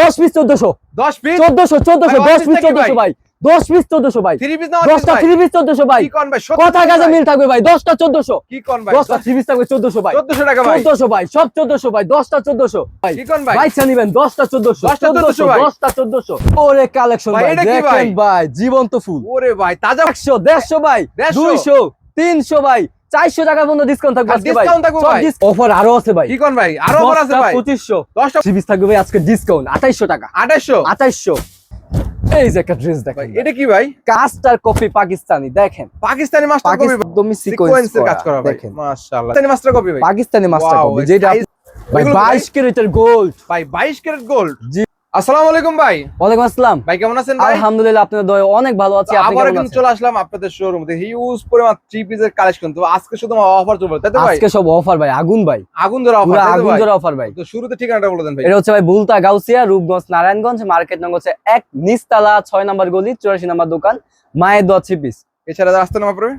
দশ পিস চোদ্দশো। 10 পিস চোদ্দশো চোদ্দশো দশ পিস? চোদ্দশো ভাই? দশ পিস চোদ্দশো ভাই। 3 পিস না দশটা থ্রি পিস চোদ্দশো ভাই। কথা কাজে মিল থাকবে ভাই। দশটা চোদ্দশো। দশটা থ্রি পিস থাকবে চোদ্দশো ভাই। 1400 টাকা ভাই। চোদ্দশো ভাই সব চোদ্দশো ভাই দশটা চোদ্দশো বাইচা নিবেন দশটা চোদ্দশো। 10টা 1400 ভাই। দশটা চোদ্দশো। ওরে কালেকশন দেখেন ভাই? জীবন্ত ফুল। ওরে ভাই তাজা একশো দেড়শো ভাই 150 দুইশো তিনশো ভাই চারশো টাকা পর্যন্ত ডিসকাউন্ট থাকবে discount থাকবে অফার আরও আছে ভাই। কি কোন ভাই? আরও অফার আছে ভাই। পঁচিশশো। 10টা থ্রি থাকবে ভাই আজকে ডিসকাউন্ট আঠাইশো টাকা। 2800 আঠাইশো এই যে একটা ড্রেস ভাই দেখেন এটা কি ভাই? কাস্টার কপি পাকিস্তানি দেখেন। পাকিস্তানি মাস্টার কপি একদমই সিকোয়েন্সের কাজ করা ভাই। দেখেন। মাশাআল্লাহ। পাকিস্তানি মাস্টার কপি ভাই। পাকিস্তানি মাস্টার কপি যেটা ভাই ভাই? 22 ক্যারেটের গোল্ড ভাই 22 ক্যারেট গোল্ড জি। আসসালামু আলাইকুম ভাই। ওয়ালাইকুম আসসালাম। ভাই কেমন আছেন ভাই? আলহামদুলিল্লাহ আপনাদের দয়া অনেক ভালো আছি। আপনি কেমন আছেন? চলে আসলাম আপনাদের শোরুম থেকে হিউজ পরিমাণ থ্রি পিসের কালেকশন তো আজকে শুধু অফার চলবে তাই তো ভাই? আজকে সব অফার ভাই আগুন ভাই। আগুন ধরা অফার আগুন জোড়া অফার ভাই। তো শুরুতে ঠিকানাটা বলে দেন ভাই। এটা হচ্ছে ভাই বুলতা গাউসিয়া রূপগঞ্জ নারায়ণগঞ্জ মার্কেট নং হচ্ছে এক নিস্তালা ছয় নম্বর গলি চুরাশি নম্বর দোকান মায়ের দোয়া থ্রি পিস এছাড়া রাস্তা নামা পড়বে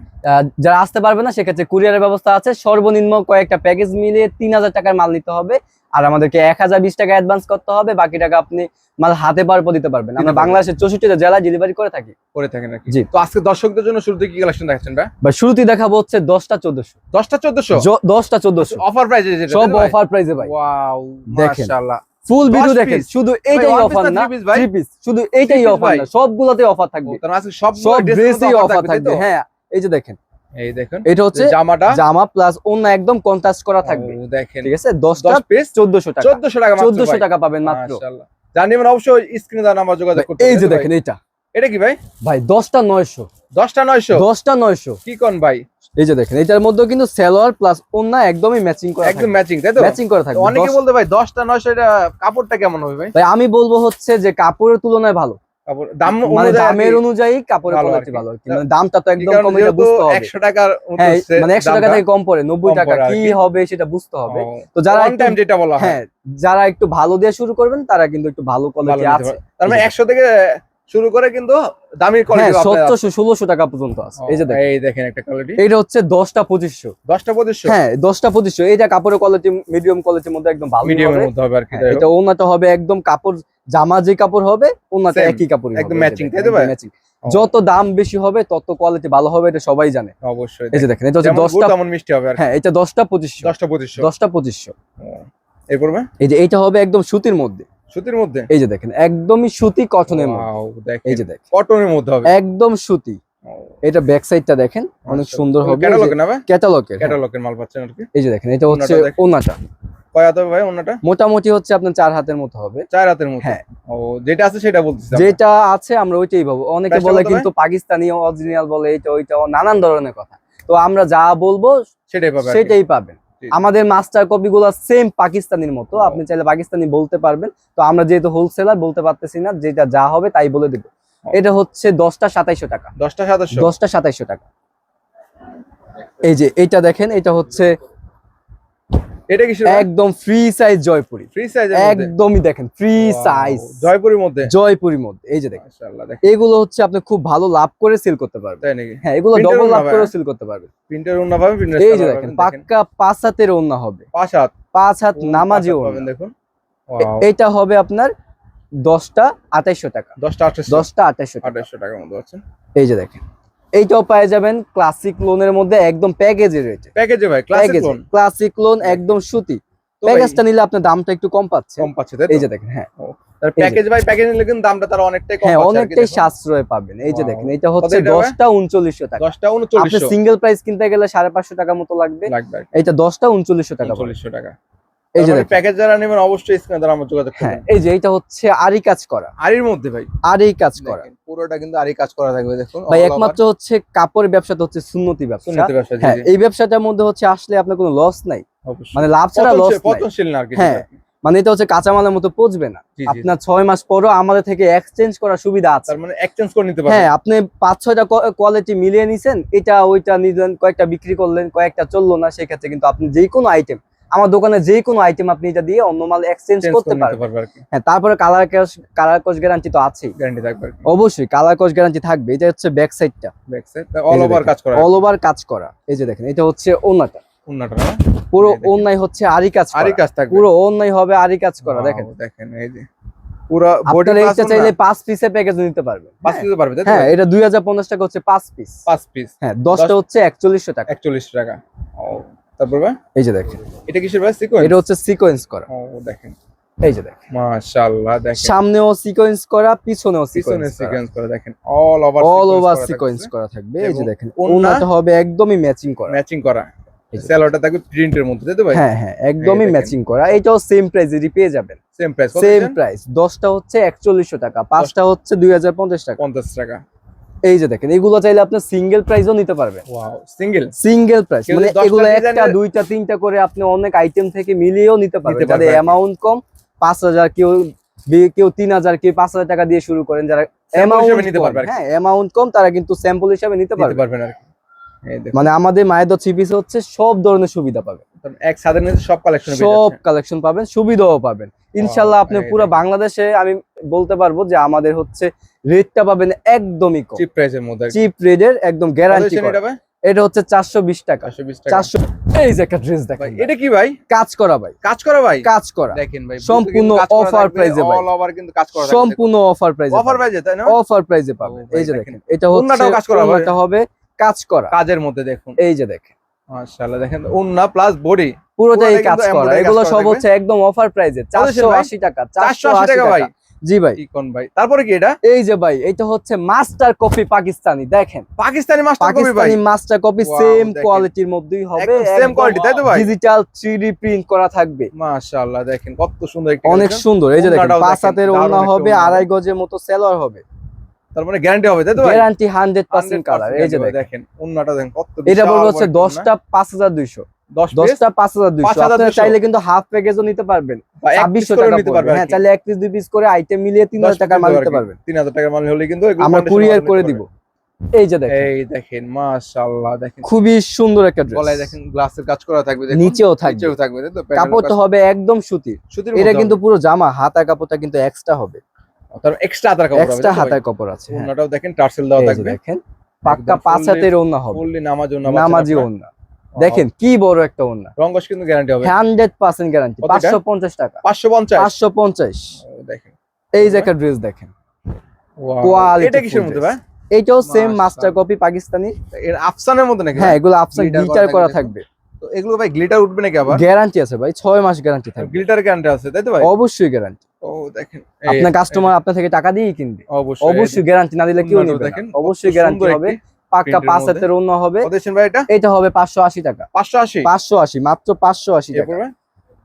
যারা আসতে পারবে না সেক্ষেত্রে কুরিয়ারের ব্যবস্থা আছে। সর্বনিম্ন কয়েকটা প্যাকেজ মিলিয়ে তিন হাজার টাকার মাল নিতে হবে। আর আমাদেরকে এক হাজার বিশ টাকা অ্যাডভান্স করতে হবে। বাকি টাকা আপনি মাল হাতে পাওয়ার পর দিতে পারবেন। আমরা বাংলাদেশের চৌষট্টিটা জেলায় ডেলিভারি করে থাকি। করে থাকেন জি। তো আজকে দর্শকদের জন্য শুরুতে কি কালেকশন দেখাচ্ছেন ভাই? বা শুরুতেই দেখাবো হচ্ছে দশটা চোদ্দশো। দশটা চোদ্দশো? দশটা চোদ্দশো। অফার প্রাইস যেটা সব অফার প্রাইসে ভাই? ওয়াও দেখেন। ফুল 10 ভিডিও দেখেন। শুধু এইটাই অফার না? থ্রি পিস শুধু এইটাই অফার না সবগুলোতে অফার থাকবে। তার আজকে সব ড্রেসেই অফার থাকবে হ্যাঁ এই যে দেখেন। এই দেখুন এটা হচ্ছে জামাটা। জামা প্লাস অন্য একদম কন্ট্রাস্ট করা থাকবে। দেখেন। ঠিক আছে? দশটা 10 পিস চোদ্দশো টাকা। 1400 টাকা মাত্র চোদ্দশো ভাই। টাকা পাবেন মাত্র। মাশাআল্লাহ। মানে অবশ্যই স্ক্রিনে দেওয়া নাম্বার যোগাযোগ করতে এই যে দেখেন এইটা। এটা কি ভাই? ভাই দশটা নয়শো। দশটা নয়শো? দশটা নয়শো। কি কোন ভাই? এই যে দেখেন এটার মধ্যে কিন্তু সেলোয়ার প্লাস অন্য একদমই ম্যাচিং করা একদম ম্যাচিং তাই তো? ম্যাচিং করা থাকে অনেকে বলতে ভাই দশটা নয়শো এটা কাপড়টা কেমন হবে ভাই? ভাই আমি বলব হচ্ছে যে কাপড়ের তুলনায় ভালো। কাপড় দাম মানে অনুযায়ী দামের অনুযায়ী কাপড়ের কোয়ালিটি ভালো আর কি। মানে দামটা তো একদম কম এটা বুঝতে হবে। 100 টাকার হ্যাঁ মানে একশো টাকা থেকে কম পড়ে নব্বই কম টাকা কি। হবে সেটা বুঝতে হবে। তো যারা একটু time যেটা বলা হয়। হ্যাঁ যারা একটু ভালো দিয়ে শুরু করবেন তারা কিন্তু একটু ভালো কোয়ালিটি আছে। তার মানে এই যে- একশো থেকে শুরু করে কিন্তু দামি হ্যাঁ কোয়ালিটি সতেরোশো ষোলোশো টাকা পর্যন্ত আছে। এই যে দেখেন। এই দেখেন একটা কোয়ালিটি এইটা হচ্ছে দশটা পঁচিশশো। দশটা পঁচিশশো? হ্যাঁ দশটা পঁচিশশো। কাপড়ের কোয়ালিটি মিডিয়াম কোয়ালিটির মধ্যে একদম ভালো মিডিয়ামের হবে। মধ্যে হবে আর কি হ্যাঁ। এটা ওনাটা হবে একদম কাপড় জামা যে কাপড় হবে ওনাটা একই কাপড় একদম matching, তাই তো ভাই? ও, যত দাম বেশি হবে তত কোয়ালিটি ভালো হবে এটা সবাই জানে। অবশ্যই এই যে দেখেন। এটা হচ্ছে দশটা তেমন মিষ্টি হবে হ্যাঁ এটা দশটা পঁচিশশো। দশটা পঁচিশশো। দশটা পঁচিশশো। এরপর এই যে এইটা হবে একদম সুতির মধ্যে। সুতির মধ্যে? এই যে দেখেন একদমই সুতি কটনের মধ্যে। এই যে দেখেন। কটনের মধ্যে হবে। একদম সুতি। এটা ব্যাক সাইডটা দেখেন অনেক সুন্দর হবে। ক্যাটালগে না ভাই? ক্যাটালগের ক্যাটালগের মাল পাচ্ছেন আর কি। এই যে দেখেন এটা হচ্ছে ওনাটা। কয় হাতে হবে ভাই ওনাটা? মোটামুটি হচ্ছে আপনার চার হাতের মতো হবে। চার হাতের মধ্যে হ্যাঁ। ও যেটা আছে সেটা বলতেছি যেটা আছে আমরা ওইটাই পাবো অনেকে বলে কিন্তু পাকিস্তানি অরিজিনাল বলে এটা ওইটা নানান ধরনের কথা। তো আমরা যা বলব সেটাই পাবেন সেটাই পাবেন। আমাদের মাস্টার কপি গুলো সেম পাকিস্তানির মতো। আপনি চাইলে পাকিস্তানি বলতে পারবেন। তো আমরা যেহেতু হোলসেলার বলতে পারতেছি না যেটা যা হবে তাই বলে দেবো। এটা হচ্ছে দশটা সাতাইশো টাকা। দশটা সাতাইশো। দশটা সাতাইশো টাকা। এই যে এটা দেখেন এটা হচ্ছে এটা কি একদম free size Jaipuri. Free size একদমই দেখেন ফ্রি সাইজ জয়পুরের মধ্যে? জয়পুরির মধ্যে এই যে দেখেন। মাশাআল্লাহ এগুলো হচ্ছে আপনি খুব ভালো লাভ করে সেল করতে পারবেন। তাই নাকি? হ্যাঁ এগুলো ডবল লাভ করে? সেল করতে পারবেন। প্রিন্টের ওন্না পাবেন প্রিন্টার এই যে দেখেন পাক্কা পাঁচ হাতের ওন্না হবে। পাঁচ হাত? পাঁচ হাত নামাজি ওন্না পাবেন দেখুন? এ- এইটা হবে আপনার দশটা আঠাইশো টাকা। দশটা আঠাশশো দশটা আঠাইশো টাকা। টাকার মধ্যে আছে এই যে দেখেন। এইটাও পেয়ে যাবেন ক্লাসিক লোনের মধ্যে একদম প্যাকেজের রেটে প্যাকেজে ভাই ক্লাসিক লোন ক্লাসিক লোন একদম সুতি। প্যাকেজটা নিলে আপনার দামটা একটু কম পাচ্ছে। কম পাচ্ছে এই যে দেখেন হ্যাঁ। প্যাকেজ ভাই প্যাকেজ নিলে কিন্তু দামটা তার অনেকটাই কম হ্যাঁ অনেকটাই সাশ্রয় পাবেন। এই যে দেখেন এটা হচ্ছে এটা ভাই? দশটা উনচল্লিশশো টাকা। দশটা আপনি সিঙ্গেল প্রাইস কিনতে গেলে সাড়ে পাঁচশো টাকা মতো লাগবে। এইটা দশটা উনচল্লিশশো টাকা পড়বে। উনচল্লিশশো টাকা। এই যে প্যাকেজ যারা নেবেন অবশ্যই স্ক্রিনে দ্বারা আমার যোগাযোগ হ্যাঁ করবেন এই যে এটা হচ্ছে আরি কাজ করা। আরির মধ্যে ভাই। আরি কাজ করা। পুরোটা কিন্তু আরি কাজ করা থাকবে দেখুন ভাই একমাত্র হচ্ছে কাপড়ের ব্যবসাটা হচ্ছে সুন্নতি ব্যবসা। সুন্নতি ব্যবসা, হ্যাঁ এই ব্যবসাটার মধ্যে হচ্ছে আসলে আপনার কোনো লস নাই। মানে লাভ ছাড়া লস পতনশীল- পতনশীল না আর কি হ্যাঁ, মানে এটা হচ্ছে কাঁচামালের মতো পচবে না। আপনার ছয় মাস পরও আমাদের থেকে এক্সচেঞ্জ করার সুবিধা আছে। মানে এক্সচেঞ্জ করে নিতে পারবেন। হ্যাঁ আপনি পাঁচ ছয়টা কোয়ালিটি মিলিয়ে নিছেন এটা ওইটা নিলেন কয়েকটা বিক্রি করলেন কয়েকটা চলল না সেক্ষেত্রে কিন্তু আপনি যে কোনো আইটেম আমার দোকানে যে কোনো আইটেম আপনি এটা দিয়ে অন্য মাল এক্সচেঞ্জ করতে পারবেন। হ্যাঁ তারপরে কালার কস কালার কস গ্যারান্টি তো আছেই। গ্যারান্টি থাকবে অবশ্যই কালার কস গ্যারান্টি থাকবে। এটা হচ্ছে ব্যাক সাইডটা ব্যাক সাইড অল ওভার কাজ করা। অল ওভার কাজ করা। এই যে দেখেন এটা হচ্ছে ওনাটা না? পুরো। ওনাই হচ্ছে আরি কাজ আরি কাজ থাকবে। পুরো ওনাই হবে আরি কাজ করা দেখেন। দেখেন এই যে। পুরো বডি চাইলে পিসে প্যাকেজ নিতে হ্যাঁ। পারবে হ্যাঁ এটা টাকা হচ্ছে পাঁচ পিস পাঁচ পিস হ্যাঁ দশটা দশ- হচ্ছে একচল্লিশশো টাকা। একচল্লিশ টাকা। তারপর ভাই? এই যে দেখেন। এটা কিসের ভাই? সিকোয়েন্স এটা হচ্ছে সিকোয়েন্স করা। ও দেখেন। এই যে দেখেন। মাশাআল্লাহ দেখেন। সামনেও সিকোয়েন্স করা পিছনেও সিকোয়েন্স সিকোয়েন্স করে। দেখেন। All over all over sequence করা থাকবে। এই যে দেখেন ওড়না- হবে একদমই ম্যাচিং করা। ম্যাচিং করা। স্যালোটা থাকবে প্রিন্টের মধ্যে তাই তো ভাই? হ্যাঁ হ্যাঁ একদমই ম্যাচিং করা। এটাও সেম প্রাইসেরই পেয়ে যাবেন। সেম প্রাইস সেম প্রাইস দশটা হচ্ছে একচল্লিশশো টাকা পাঁচটা হচ্ছে দুই হাজার পঞ্চাশ টাকা। 50 টাকা। এই যে দেখেন এগুলো চাইলে আপনি সিঙ্গেল প্রাইসও নিতে পারবেন। সিঙ্গেল সিঙ্গেল প্রাইস মানে এগুলো একটা দুইটা তিনটা করে আপনি অনেক আইটেম থেকে মিলিয়েও নিতে পারবেন। পারবে যাদের অ্যামাউন্ট কম পাঁচ হাজার কেউ কেউ তিন হাজার কেউ পাঁচ হাজার টাকা দিয়ে শুরু করেন। যারা অ্যামাউন্ট। হ্যাঁ কম তারা কিন্তু স্যাম্পল হিসাবে নিতে পারবেন। আর মানে আমাদের মায়ের হচ্ছে সব ধরনের সুবিধা পাবেন। এক সাদের সব কালেকশন সব কালেকশন পাবেন সুবিধাও পাবেন। ইনশাল্লাহ আপনি পুরো বাংলাদেশে আমি বলতে পারব যে আমাদের হচ্ছে রেটটা পাবেন একদমই কম। চিপ প্রাইসের মধ্যে চিপ রেটের একদম গ্যারান্টি এটা হচ্ছে চারশো বিশ টাকা। 420 টাকা। এই যে একটা ড্রেস ভাই দেখেন এটা কি ভাই? কাজ করা ভাই। কাজ করা ভাই? কাজ করা। দেখেন ভাই সম্পূর্ণ price এ ভাই। অল ওভার কিন্তু কাজ করা সম্পূর্ণ অফার প্রাইসে অফার প্রাইসে তাই না? অফার প্রাইসে পাবেন। এই যে দেখেন। এটা হচ্ছে ওড়নাটাও কাজ করা হবে। এটা হবে কাজ করা। কাজের মধ্যে দেখুন। এই যে দেখেন। মাশাআল্লাহ দেখেন ওন্না প্লাস বডি পুরোটাই কাজ করা। এগুলো সব হচ্ছে একদম অফার প্রাইসে কত চারশো ভাই? আশি টাকা 480 টাকা ভাই। জি ভাই। ইকন ভাই। তারপরে কি এটা? এই যে ভাই এটা হচ্ছে মাস্টার কপি পাকিস্তানি দেখেন। পাকিস্তানি মাস্টার কপি ভাই। পাকিস্তানি মাস্টার কপি সেম কোয়ালিটির মধ্যেই হবে। একদম same quality, তাই তো ভাই? ডিজিটাল 3D প্রিন্ট করা থাকবে। মাশাআল্লাহ দেখেন কত সুন্দর একটি অনেক সুন্দর। এই যে দেখেন পাঁচ হাতের ওড়না হবে আড়াই গজের মতো সেলোয়ার হবে। তার মানে গ্যারান্টি হবে তাই তো ভাই? গ্যারান্টি হান্ড্রেড পার্সেন্ট কালার এই যে 100% দেখেন। দেখেন ওন্নাটা দেখেন কত এটা বলব হচ্ছে বড় একটা দশটা পাঁচ হাজার দুইশো। ওড়না। 10 পিস দশটা পাঁচ হাজার দুইশো। 5,200 আপনারা চাইলে কিন্তু হাফ প্যাকেজও নিতে পারবেন। এক piece ছাব্বিশশো টাকা নিতে পড়বে। হ্যাঁ চাইলে এক পিস দুই পিস করে আইটেম মিলিয়ে তিন হাজার টাকার মাল নিতে পারবেন। 3000 টাকার মাল হলে কিন্তু আমরা কুরিয়ার করে দিব। এই যে দেখেন। এই দেখেন মাশাআল্লাহ দেখেন। খুবই সুন্দর একটা গলায় দেখেন গ্লাসের কাজ করা থাকবে দেখুন। নিচেও থাকবে। নিচেও থাকবে তাই তো? কাপড়টা হবে একদম সুতির। সুতির এটা কিন্তু পুরো জামা হাতা কাপড়টা কিন্তু এক্সট্রা হবে। তার এক্সট্রা হাতার কাপড় এক্সট্রা হাতার কাপড় আছে হ্যাঁ। দেখেন টার্সেল দেওয়া থাকবে। দেখেন পাক্কা পাঁচ হাতের ওন্না হবে। ফুললি নামাজ নামাজি ওন্না দেখেন কি বড় একটা ওন্না রঙ্গস কিন্তু গ্যারান্টি হবে। হান্ড্রেড পার্সেন্ট গ্যারান্টি কত এটা? পাঁচশো পঞ্চাশ টাকা। 550 পাঁচশো পঞ্চাশ। দেখেন। এই যে একটা ড্রেস দেখেন। Quality এটা কিসের মধ্যে ভাই? এইটাও সেম মাস্টার কপি পাকিস্তানি। এর আফসানের মধ্যে নাকি হ্যাঁ এগুলো আফসান গ্লিটার করা থাকবে। তো এগুলো ভাই গ্লিটার উঠবে নাকি আবার? গ্যারান্টি আছে ভাই ছয় মাস গ্যারান্টি থাকবে। গ্লিটার গ্যারান্টি আছে তাই তো ভাই? অবশ্যই গ্যারান্টি ও দেখেন। আপনার কাস্টমার আপনার থেকে টাকা দিয়েই কিনবে। অবশ্যই অবশ্যই গ্যারান্টি না দিলে কেউ নেবে। দেখেন, অবশ্যই গ্যারান্টি হবে। পাক্কা পাঁচ হাতের অন্য হবে। এটা? হবে পাঁচশো আশি টাকা। 580 পাঁচশো আশি মাত্র পাঁচশো আশি টাকা।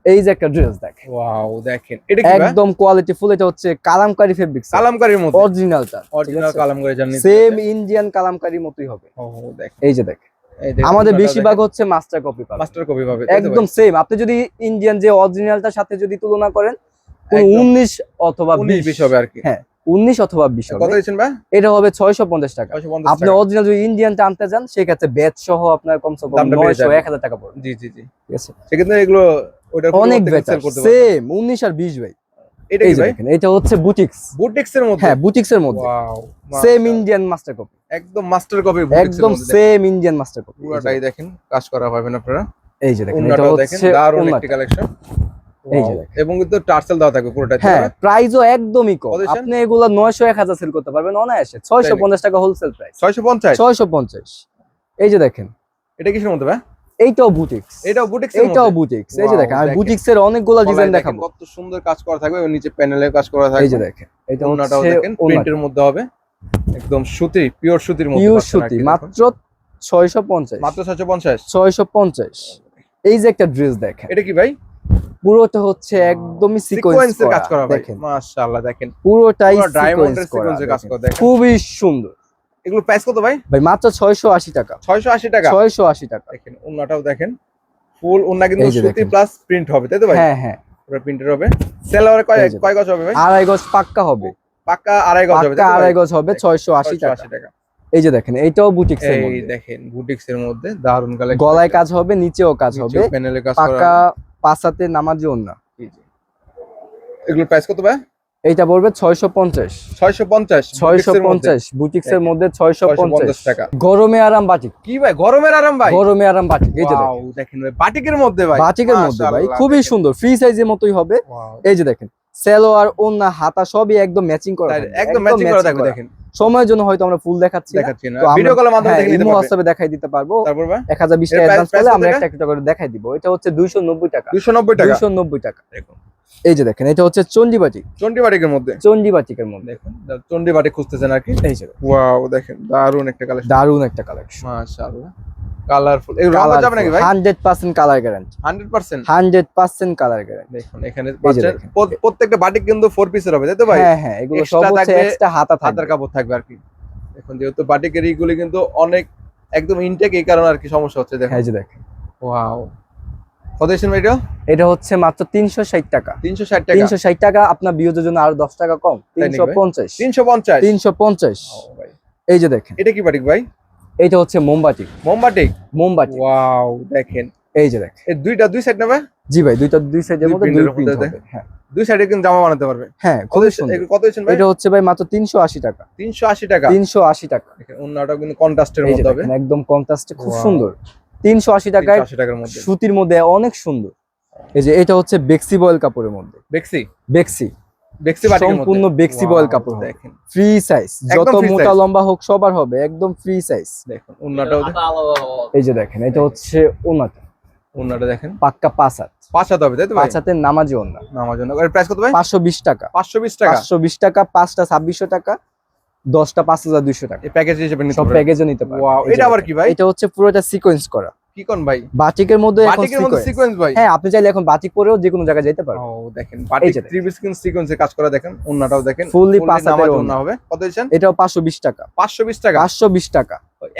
এই যে একটা ড্রেস দেখেন ওয়াও দেখেন। এটা একদম কোয়ালিটি ফুল এটা হচ্ছে কালামকারি ফেব্রিক্স কালামকারীর মধ্যে? অরিজিনালটা অরিজিনাল কালামকারী জানি সেম ইন্ডিয়ান কালামকারির মতোই হবে। ও দেখেন। এই যে দেখেন আমাদের বেশিরভাগ হচ্ছে মাস্টার কপি পাবেন। মাস্টার কপি পাবে একদম সেম আপনি যদি ইন্ডিয়ান যে অরিজিনালটার সাথে যদি তুলনা করেন একদম। উনিশ অথবা 19 বিশ। বিশ হবে আর কি। হ্যাঁ। উনিশ অথবা বিশ এটা হবে ছয়শো পঞ্চাশ টাকা। আপনি। অরিজিনাল যদি ইন্ডিয়ানটা আনতে যান সেক্ষেত্রে ব্যাচ সহ আপনার কমসে কম নয়শো এক হাজার টাকা পড়বে। জি জি জি। ঠিক আছে। সেক্ষেত্রে এগুলো অনেক বেটার। সেম উনিশ আর বিশ ভাই। এটা এই কি যে ভাই? এটা হচ্ছে বুটিক্স বুটিক্স এর মধ্যে? হ্যাঁ বুটিক্স এর মধ্যে সেম ইন্ডিয়ান মাস্টার কপি একদম মাস্টার কপি একদম সেম ইন্ডিয়ান মাস্টার কপি পুরোটাই দেখেন কাজ করা পাবেন আপনারা। এই যে দেখেন এটা হচ্ছে দারুণ একটি কালেকশন এই যে এবং কিন্তু টার্সেল দেওয়া থাকবে পুরোটা হ্যাঁ প্রাইসও একদমই কম? আপনি এগুলো নয়শো এক হাজার সেল করতে পারবেন অনায়াসে। ছয়শো পঞ্চাশ টাকা হোলসেল প্রাইস ছয়শো পঞ্চাশ? ছয়শো পঞ্চাশ। এই যে দেখেন। এটা কিসের মধ্যে ভাই? এইটাও বুটিক্স এটাও বুটিক্স এইটাও বুটিক্স এই যে দেখেন দেখেন। বুটিক্স এর অনেকগুলো ডিজাইন দেখাবো। কত সুন্দর কাজ করা থাকবে এবং নিচে প্যানেলে কাজ করা এই যে দেখেন এটা ওন্নাটাও হচ্ছে দেখেন প্রিন্টের মধ্যে হবে। একদম সুতি পিওর সুতির মধ্যে পিওর সুতি মাত্র ছয়শো পঞ্চাশ। মাত্র ছয়শো পঞ্চাশ? ছয়শো পঞ্চাশ। এই যে একটা ড্রেস দেখেন। এটা কি ভাই? পুরোটা হচ্ছে একদমই সিকোয়েন্স সিকোয়েন্সের কাজ করা দেখেন। মাশাআল্লাহ দেখেন। পুরোটাই ডায়মন্ডের সিকোয়েন্স সিকোয়েন্সের কাজ। করা দেখেন। খুবই সুন্দর। এগুলো প্রাইস কত ভাই? ভাই মাত্র ছয়শো আশি টাকা। ছয়শো আশি টাকা? ছয়শো আশি টাকা। দেখেন ওন্নাটাও দেখেন। ফুল ওন্না কিন্তু সুতি প্লাস প্রিন্ট হবে তাই তো ভাই? হ্যাঁ হ্যাঁ। পুরো প্রিন্টের হবে। সেলারে কয় এই কয় গজ হবে ভাই? আড়াই গজ পাক্কা হবে। পাক্কা আড়াই গজ হবে পাক্কা আড়াই গজ হবে ছয়শো আশি টাকা আশি টাকা। এই যে দেখেন এইটাও বুটিক্স এর এই মধ্যে। দেখেন বুটিক্স এর মধ্যে দারুণ কালেকশন গলায় কাজ হবে নিচেও কাজ হবে। প্যানেলে কাজ করা পাক্কা পাঁচাতে নামার জন্য জি, জি। এগুলোর প্রাইস কত ভাই? এইটা পড়বে ছয়শো পঞ্চাশ। ছয়শো পঞ্চাশ ছয়শো পঞ্চাশ বুটিক্স এর মধ্যে ছয়শো পঞ্চাশ। টাকা। গরমে আরাম বাটিক। কি ভাই গরমের আরাম ভাই? গরমে আরাম বাটিক এই যে দেখেন। বাটিকের মধ্যে ভাই। বাটিকের মধ্যে ভাই খুবই সুন্দর ফ্রি সাইজের মতোই হবে। এই যে দেখেন সেলোয়ার ওন্না হাতা সবই একদম ম্যাচিং করা একদম ম্যাচিং করা থাকবে দেখেন। সময়ের জন্য হয়তো আমরা ফুল দেখাচ্ছি দেখাচ্ছি না। ভিডিও কলের মাধ্যমে হ্যাঁ, দেখে নিতে ইমো হোয়াটসঅ্যাপে দেখাই দিতে পারব। তারপর ভাই? এক হাজার বিশ এর টাকা অ্যাডভান্স করলে আমরা একটা একটা করে দেখাই দিব। এটা হচ্ছে দুইশো নব্বই টাকা। দুশো নব্বই টাকা? দুইশো নব্বই টাকা। দেখুন। এই যে দেখেন এটা হচ্ছে চন্ডিবাটি চন্ডিবাটিকের মধ্যে? চন্ডিবাটিকের মধ্যে। দেখুন চন্ডি বাটিক খুঁজতেছেন আর কি? এই যে ওয়াও দেখেন দারুণ একটা কালেকশন দারুণ একটা কালেকশন মাশাআল্লাহ। কালারফুল এই রং যাবে নাকি ভাই? Hundred percent colour guarantee 100% hundred percent colour guarantee দেখুন এখানে পাচ্ছেন প্রত্যেকটা বাটিক কিন্তু ফোর পিসের হবে তাই তো ভাই? হ্যাঁ হ্যাঁ এগুলো সব হচ্ছে এক্সট্রা হাতা হাতার কাপড় থাকবে আর কি। দেখুন যেহেতু বাটিকের এইগুলি কিন্তু অনেক একদম ইনটেক এই কারণে আর কি সমস্যা হচ্ছে দেখুন। হ্যাঁ এই যে দেখেন। ওয়াও এটা? হচ্ছে মাত্র তিনশো ষাট টাকা। তিনশো ষাট টাকা? তিনশো ষাট টাকা আপনার বিয়োজের জন্য আরও দশ টাকা কম। তিনশো পঞ্চাশ। তিনশো পঞ্চাশ? তিনশো পঞ্চাশ। ভাই। এই যে দেখেন। এটা কি বাটিক ভাই? এইটা হচ্ছে মোমবাতি। মোমবাটিক মোমবাতি। ওয়াও দেখেন। এই যে দেখেন। এই দুইটা দুই সাইড নেবে? জি ভাই দুইটা দুই সাইডের মধ্যে দুই প্রিন্ট হবে। হ্যাঁ। দুই সাইডে কিন্তু জামা বানাতে পারবে। হ্যাঁ কত সুন্দর। কত এসেছেন ভাই? এটা হচ্ছে ভাই মাত্র তিনশো আশি টাকা। তিনশো আশি টাকা? তিনশো আশি টাকা। দেখেন অন্যটা কিন্তু কন্ট্রাস্টের মধ্যে হবে। একদম কন্ট্রাস্টে খুব সুন্দর। তিনশো আশি টাকায় 380 টাকার মধ্যে। সুতির মধ্যে অনেক সুন্দর। এই যে এটা হচ্ছে বেক্সি বয়েল কাপড়ের মধ্যে। বেক্সি? বেক্সি। বেক্সি বাটিকের মধ্যে। সম্পূর্ণ বেক্সি বয়েল কাপড় দেখেন। ফ্রি সাইজ যত মোটা লম্বা হোক সবার হবে। একদম ফ্রি সাইজ দেখুন এই যে দেখেন এটা হচ্ছে ওনাটা অন্যটা দেখেন। পাক্কা পাঁচ হাত। পাঁচ হাত হবে তাই তো পাঁচ হাতের নামাজি এর প্রাইস কত ভাই? টাকা। পাঁচশো বিশ টাকা? পাঁচশো বিশ টাকা পাঁচটা ছাব্বিশশো টাকা দশটা পাঁচ হাজার দুইশো টাকা। এই প্যাকেজ হিসেবে নিতে সব পারবেন। প্যাকেজও নিতে পারবে ওয়াও এটা আবার কি ভাই? এটা হচ্ছে পুরোটা সিকোয়েন্স করা। কি কোন ভাই? বাটিকের মধ্যে বাটিকের মধ্যে সিকোয়েন্স সিকোয়েন্স ভাই। হ্যাঁ আপনি চাইলে এখন বাটিক পরেও যে কোনো জায়গায় যেতে পারবেন। ও দেখেন বাটিক থ্রি পিস সিকোয়েন্সে কাজ করা দেখেন অন্যটাও দেখেন Fully পাঁচ হবে। কত দিচ্ছেন? এটাও পাঁচশো বিশ টাকা। পাঁচশো বিশ টাকা? পাঁচশো বিশ টাকা।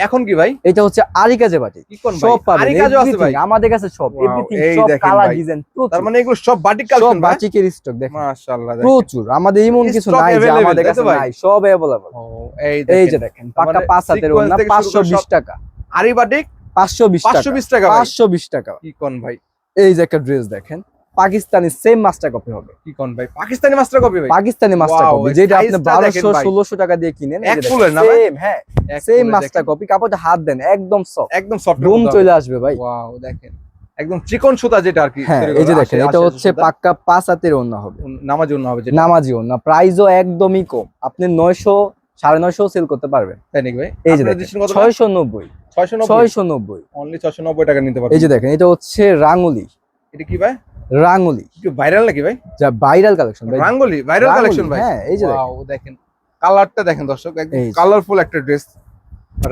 এখন কি ভাই? এটা হচ্ছে আরি কাজে বাটিক। কি কোন সব পাবেন আরি কাজও আছে ভাই। আমাদের কাছে সব এভরিথিং সব কালার ডিজাইন তার মানে এগুলো সব বাটিক কালেকশন বাটিকের স্টক দেখেন। মাশাআল্লাহ দেখেন। প্রচুর। আমাদের এমন কিছু নাই যে আমাদের কাছে ভাই? নাই সব অ্যাভেলেবল এই দেখেন। মানে পাঁচ হাতের sequence ওনা পাঁচশো বিশ টাকা। আরি বাটিক পাঁচশো বিশ টাকা। পাঁচশো বিশ টাকা ভাই। পাঁচশো বিশ টাকা। কি কোন ভাই? এই যে একটা ড্রেস দেখেন পাকিস্তানি সেম মাস্টার কপি হবে। কি কোন ভাই? পাকিস্তানি মাস্টার কপি ভাই? পাকিস্তানি মাস্টার কপি যেটা আপনি size টা দেখেন বারোশো ভাই। ষোলোশো টাকা দিয়ে কিনেন এক ফুলের না সেম হ্যাঁ সেম মাস্টার কপি কাপড়টা হাত দেন একদম সফট একদম সফট চলে আসবে ভাই। ওয়াও দেখেন। একদম চিকন সুতা যেটা আর কি হ্যাঁ এই যে দেখেন এটা হচ্ছে পাক্কা পাঁচ হাতের হবে। নামাজ জন্য হবে যেটা। নামাজিও না প্রাইসও একদমই কম। আপনি নয়শো সাড়ে নয়শো সেল করতে পারবেন। তাই নাকি ভাই? এই যে দেখেন ছয়শো নব্বই। ছয়শো নব্বই? অনলি ছয়শো নব্বই টাকা নিতে পারবেন। এই যে দেখেন এটা হচ্ছে রাঙ্গুলি। এটা কি ভাই? রাঙ্গুলি। ভাইরাল নাকি ভাই? যা ভাইরাল কালেকশন ভাই। রাঙ্গলি ভাইরাল কালেকশন ভাই। হ্যাঁ এই যে দেখেন। কালারটা দেখেন। দর্শক একদম কালারফুল একটা ড্রেস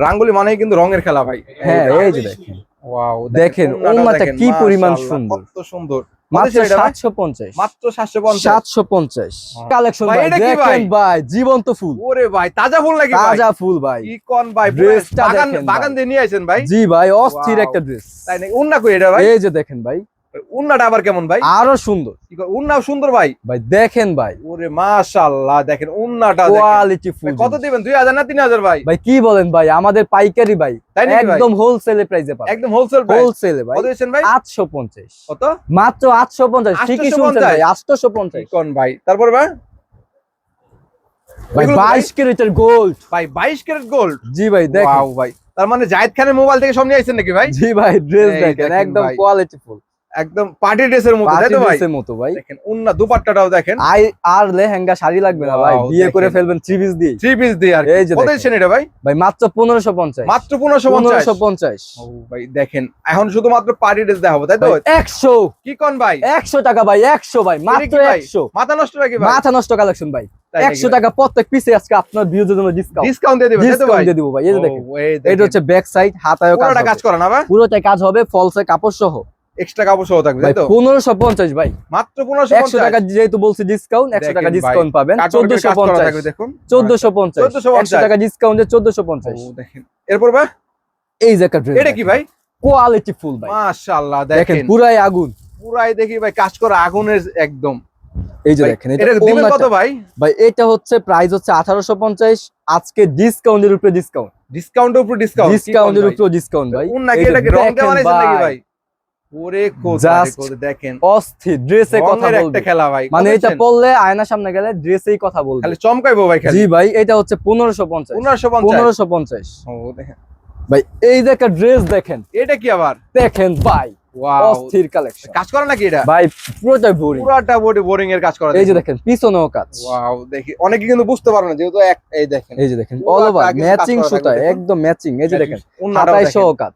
রাঙ্গুলি মানেই কিন্তু রঙের খেলা ভাই। হ্যাঁ এই যে দেখেন। ওয়াও দেখেন, ওড়নাটা কি পরিমাণ সুন্দর। কত সুন্দর। মাত্র কত ছিল এটা ভাই? সাতশো পঞ্চাশ। মাত্র সাতশো পঞ্চাশ। সাতশো পঞ্চাশ। হ্যাঁ। কালেকশন ভাই, ভাই দেখেন ভাই? ভাই জীবন্ত ফুল। ওরে ভাই তাজা ফুল নাকি ভাই? তাজা ফুল ভাই। কি কোন ভাই বাগান বাগান ভাই। দিয়ে নিয়ে আইছেন ভাই? জি ভাই অস্থির একটা ড্রেস তাই নাকি? উন্না কই এটা ভাই? এই যে দেখেন ভাই উন্নাটা আবার কেমন ভাই? আরও সুন্দর। উন্নাও সুন্দর ভাই? ভাই দেখেন ভাই। ওরে মাশাআল্লাহ দেখেন উন্নাটা কোয়ালিটি ফুল কত দিবেন দুই হাজার না তিন হাজার ভাই? ভাই কি বলেন ভাই আমাদের পাইকারি ভাই একদম হোলসেলে প্রাইসে পাবেন। একদম হোলসেল ভাই। কত দিচ্ছেন ভাই? আটশো পঞ্চাশ। কত? মাত্র আটশো পঞ্চাশ ঠিকই শুনছেন ভাই আটশো পঞ্চাশ। কি কোন ভাই? তারপর ভাই? ভাই এগুলো কি ভাই? বাইশ ক্যারেটের গোল্ড ভাই বাইশ ক্যারেট গোল্ড জি ভাই ওয়াও ভাই। তার মানে জায়েদ খানের মোবাইল থেকে সব নিয়ে আইছেন নাকি ভাই? জি ভাই ড্রেস দেখেন একদম। কোয়ালিটি ফুল একদম পার্টি ড্রেসের মতো তাই পার্টি তো ভাই? ড্রেসের মতো ভাই। দেখেন উন্না দুপাট্টাটাও দেখেন। আই আর লেহেঙ্গা শাড়ি লাগবে না ভাই। বিয়ে করে ফেলবেন থ্রি পিস দিয়ে। থ্রি পিস দিয়ে আর এই যে কত। দিচ্ছেন এটা ভাই? ভাই মাত্র পনেরোশো পঞ্চাশ। মাত্র পনেরোশো পঞ্চাশ? পনেরোশো পঞ্চাশ। ও ভাই দেখেন এখন শুধুমাত্র পার্টি ড্রেস দেখাবো তাই তো? একশো। কি কোন ভাই? একশো টাকা ভাই একশো ভাই মাত্র কি ভাই? একশো। মাথা নষ্ট নাকি ভাই? মাথা নষ্ট কালেকশন ভাই। তাই নাকি একশো ভাই? টাকা প্রত্যেক পিসে আজকে আপনার ভিউজের জন্য ডিসকাউন্ট ডিসকাউন্ট দিয়ে ডিসকাউন্ট ভাই? দিয়ে দিব ভাই এই যে দেখেন। এটা হচ্ছে ব্যাক সাইড হাতায়ও কাজ পুরোটা কাজ। করে না ভাই? পুরোটাই কাজ হবে ফলসে কাপড় সহ এক্সট্রা কাপড় সহ থাকবে তাই তো? পনেরোশো পঞ্চাশ ভাই। মাত্র পনেরোশো একশো টাকা যেহেতু বলছি ডিসকাউন্ট একশো টাকা ডিসকাউন্ট পাবেন। চোদ্দশো পঞ্চাশ। দেখুন। চোদ্দশো পঞ্চাশ। 1450 একশো টাকা ডিসকাউন্টে চোদ্দশো পঞ্চাশ। ও, দেখেন। এরপর ভাই? এই যে একটা ড্রেস এটা কি ভাই? কোয়ালিটি ফুল ভাই। মাশাআল্লাহ দেখেন পুরাই আগুন। পুরাই দেখি ভাই কাজ করা আগুনের একদম। এই যে ভাই, দেখেন এটা দিবেন কত ভাই? ভাই এটা হচ্ছে প্রাইস হচ্ছে আঠারোশো পঞ্চাশ। আজকে ডিসকাউন্টের উপরে ডিসকাউন্ট ডিসকাউন্টের উপর ডিসকাউন্ট ডিসকাউন্টের উপরে ডিসকাউন্ট ভাই? উন নাকি এই যে এটা কি রং দেওয়া নাকি ভাই, পনেরোশো পঞ্চাশ। 1950 পনেরোশো পঞ্চাশ। দেখেন। ভাই এই যে একটা ড্রেস দেখেন। এটা কি আবার? দেখেন ভাই অস্থির কালেকশন কাজ করে নাকি এটা? ভাই বোরিং পুরাটা বডি বোরিং এর কাজ করা এই যে দেখেন। পিছনেও কাজ। ওয়াও দেখি। অনেকে কিন্তু বুঝতে পারে না যেহেতু এক এই দেখেন। এই যে দেখেন পুরোটা অল ওভার ম্যাচিং সুতা একদম ম্যাচিং এই যে দেখেন হাতায় সহ কাজ।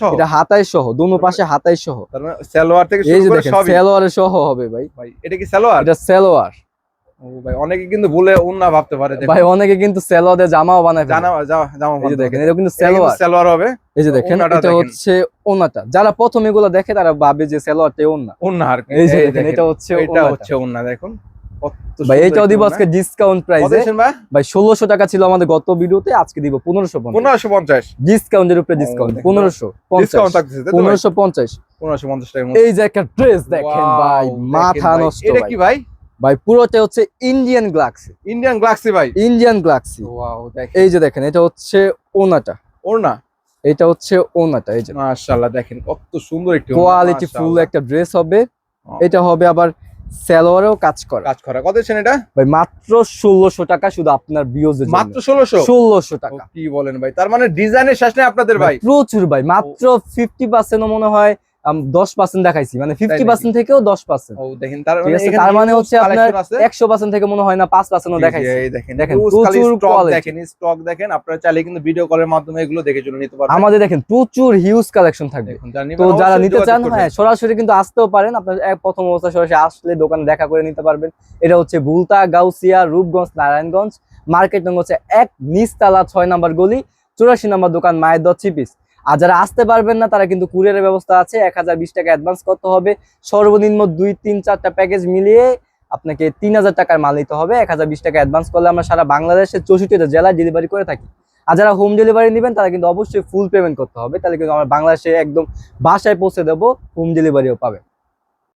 সহ এটা হাতাই সহ দুনো পাশে হাতাই সহ তার মানে সালোয়ার থেকে এই যে দেখেন সবই। সহ হবে ভাই। ভাই এটা কি সালোয়ার? এটা সালোয়ার। ও ভাই অনেকে কিন্তু ভুলে ভাবতে পারে ভাই অনেকে কিন্তু সালোয়ারে জামাও বানায় জামা জামা এই যে দেখেন এটা কিন্তু এটা কিন্তু সালোয়ার সালোয়ার হবে। এই যে দেখেন এটা হচ্ছে ওনাটা যারা প্রথম এগুলো দেখে তারা ভাবে যে সালোয়ারটাই ওন্না উন্না। আর এই যে দেখেন দেখেন, এটা হচ্ছে এটা হচ্ছে উন্না দেখুন। ভাই এটাও দিব আজকে ডিসকাউন্ট প্রাইসে ভাই? ষোলোশো টাকা ছিল আমাদের গত ভিডিওতে আজকে দিব পনেরোশো পঞ্চাশ। পনেরোশো পঞ্চাশ। ডিসকাউন্টের উপরে ডিসকাউন্ট। পনেরোশো ডিসকাউন্ট পনেরোশো পঞ্চাশ। পনেরোশো পঞ্চাশ মধ্যে। এই যে একটা ড্রেস দেখেন ভাই মাথা নষ্ট এটা কি ভাই? ভাই পুরোটা হচ্ছে ইন্ডিয়ান গ্লাক্সি ইন্ডিয়ান গ্লাক্সি ভাই। ইন্ডিয়ান গ্লাক্সি ওয়াও দেখেন। এই যে দেখেন এটা হচ্ছে ওনাটা। ওনা? এটা হচ্ছে ওনাটা এই যে। মাশাআল্লাহ দেখেন কত সুন্দর একটি কোয়ালিটি ফুল একটা ড্রেস হবে। এটা হবে আবার সালোয়ারেও কাজ করা। কাজ করা। কত দিয়েছেন এটা? ভাই মাত্র ষোলোশো টাকা শুধু আপনার বিয়োজের মাত্র ষোলোশো? ষোলোশো টাকা। কি বলেন ভাই? তার মানে ডিজাইনের শেষ নেই আপনাদের ভাই প্রচুর ভাই মাত্র ফিফটি পার্সেন্টও মনে হয় দশ পার্সেন্ট দেখাইছি মানে ফিফটি পার্সেন্ট থেকেও দশ পার্সেন্ট দেখেন তার মানে মানে হচ্ছে আপনার একশো পার্সেন্ট থেকে মনে হয় না পাঁচ জি, দেখাইছি। দেখেন দেখেন, স্টক দেখেন আপনারা চাইলে কিন্তু ভিডিও কলের মাধ্যমে এগুলো দেখে চলে নিতে পারবেন। আমাদের দেখেন প্রচুর হিউজ কালেকশন থাকবে। যারা তো যারা নিতে চান হ্যাঁ সরাসরি কিন্তু আসতেও পারেন। আপনার প্রথম অবস্থা সরাসরি আসলে দোকানে দেখা করে নিতে পারবেন। এটা হচ্ছে ভুলতা গাউসিয়া রূপগঞ্জ নারায়ণগঞ্জ। মার্কেট নং হচ্ছে এক নিচতলা ছয় নাম্বার গলি চুরাশি নাম্বার দোকান মায়ের দশ চিপিস আর যারা আসতে পারবেন না, তারা কিন্তু কুরিয়ারের ব্যবস্থা আছে। এক হাজার বিশ টাকা অ্যাডভান্স করতে হবে। সর্বনিম্ন দুই, তিন, চারটা প্যাকেজ মিলিয়ে আপনাকে তিন হাজার টাকার মাল নিতে হবে। এক হাজার বিশ টাকা অ্যাডভান্স করলে আমরা সারা বাংলাদেশের চৌষট্টিটা জেলায় ডেলিভারি করে থাকি। আর যারা হোম ডেলিভারি নেবেন, তারা কিন্তু অবশ্যই ফুল পেমেন্ট করতে হবে। তাহলে কিন্তু আমরা বাংলাদেশে একদম বাসায় পৌঁছে দেবো হোম ডেলিভারিও পাবে